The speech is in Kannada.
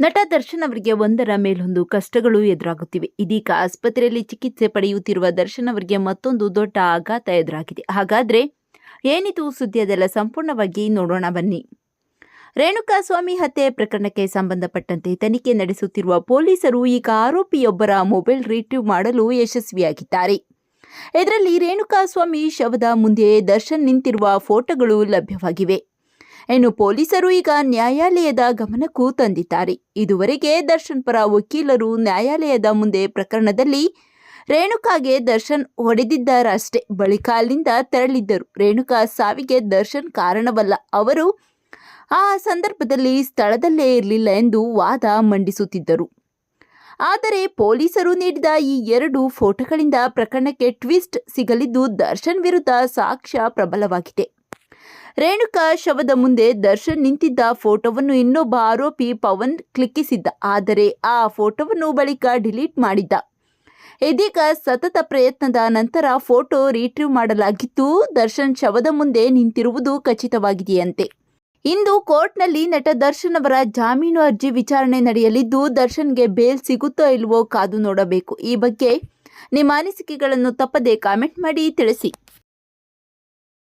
ನಟ ದರ್ಶನ್ ಅವರಿಗೆ ಒಂದರ ಮೇಲೊಂದು ಕಷ್ಟಗಳು ಎದುರಾಗುತ್ತಿವೆ. ಇದೀಗ ಆಸ್ಪತ್ರೆಯಲ್ಲಿ ಚಿಕಿತ್ಸೆ ಪಡೆಯುತ್ತಿರುವ ದರ್ಶನ್ ಅವರಿಗೆ ಮತ್ತೊಂದು ದೊಡ್ಡ ಆಘಾತ ಎದುರಾಗಿದೆ. ಹಾಗಾದ್ರೆ ಏನಿದು ಸುದ್ದಿ ಅದೆಲ್ಲ ಸಂಪೂರ್ಣವಾಗಿ ನೋಡೋಣ ಬನ್ನಿ. ರೇಣುಕಾಸ್ವಾಮಿ ಹತ್ಯೆ ಪ್ರಕರಣಕ್ಕೆ ಸಂಬಂಧಪಟ್ಟಂತೆ ತನಿಖೆ ನಡೆಸುತ್ತಿರುವ ಪೊಲೀಸರು ಈಗ ಆರೋಪಿಯೊಬ್ಬರ ಮೊಬೈಲ್ ರಿಟ್ರೀವ್ ಮಾಡಲು ಯಶಸ್ವಿಯಾಗಿದ್ದಾರೆ. ಇದರಲ್ಲಿ ರೇಣುಕಾಸ್ವಾಮಿ ಶವದ ಮುಂದೆ ದರ್ಶನ್ ನಿಂತಿರುವ ಫೋಟೋಗಳು ಲಭ್ಯವಾಗಿವೆ. ಇನ್ನು ಪೊಲೀಸರು ಈಗ ನ್ಯಾಯಾಲಯದ ಗಮನಕ್ಕೂ ತಂದಿದ್ದಾರೆ. ಇದುವರೆಗೆ ದರ್ಶನ್ ಪರ ವಕೀಲರು ನ್ಯಾಯಾಲಯದ ಮುಂದೆ ಪ್ರಕರಣದಲ್ಲಿ ರೇಣುಕಾಗೆ ದರ್ಶನ್ ಹೊಡೆದಿದ್ದಾರಷ್ಟೇ. ಬಳಿಕ ಅಲ್ಲಿಂದ ತೆರಳಿದ್ದರು. ರೇಣುಕಾ ಸಾವಿಗೆ ದರ್ಶನ್ ಕಾರಣವಲ್ಲ. ಅವರು ಆ ಸಂದರ್ಭದಲ್ಲಿ ಸ್ಥಳದಲ್ಲೇ ಇರಲಿಲ್ಲ ಎಂದು ವಾದ ಮಂಡಿಸುತ್ತಿದ್ದರು. ಆದರೆ ಪೊಲೀಸರು ನೀಡಿದ ಈ ಎರಡು ಫೋಟೋಗಳಿಂದ ಪ್ರಕರಣಕ್ಕೆ ಟ್ವಿಸ್ಟ್ ಸಿಗಲಿದ್ದು ದರ್ಶನ್ ವಿರುದ್ಧ ಸಾಕ್ಷ್ಯ ಪ್ರಬಲವಾಗಿದೆ. ರೇಣುಕಾ ಶವದ ಮುಂದೆ ದರ್ಶನ್ ನಿಂತಿದ್ದ ಫೋಟೋವನ್ನು ಇನ್ನೊಬ್ಬ ಆರೋಪಿ ಪವನ್ ಕ್ಲಿಕ್ಕಿಸಿದ್ದ. ಆದರೆ ಆ ಫೋಟೋವನ್ನು ಬಳಿಕ ಡಿಲೀಟ್ ಮಾಡಿದ್ದ. ಇದೀಗ ಸತತ ಪ್ರಯತ್ನದ ನಂತರ ಫೋಟೋ ರಿಟ್ರೀವ್ ಮಾಡಲಾಗಿದ್ದು, ದರ್ಶನ್ ಶವದ ಮುಂದೆ ನಿಂತಿರುವುದು ಖಚಿತವಾಗಿದೆಯಂತೆ. ಇಂದು ಕೋರ್ಟ್ನಲ್ಲಿ ನಟ ದರ್ಶನ್ ಅವರ ಜಾಮೀನು ಅರ್ಜಿ ವಿಚಾರಣೆ ನಡೆಯಲಿದ್ದು, ದರ್ಶನ್ಗೆ ಬೇಲ್ ಸಿಗುತ್ತೋ ಇಲ್ವೋ ಕಾದು ನೋಡಬೇಕು. ಈ ಬಗ್ಗೆ ನಿಮ್ಮ ಅನಿಸಿಕೆಗಳನ್ನು ತಪ್ಪದೆ ಕಾಮೆಂಟ್ ಮಾಡಿ ತಿಳಿಸಿ.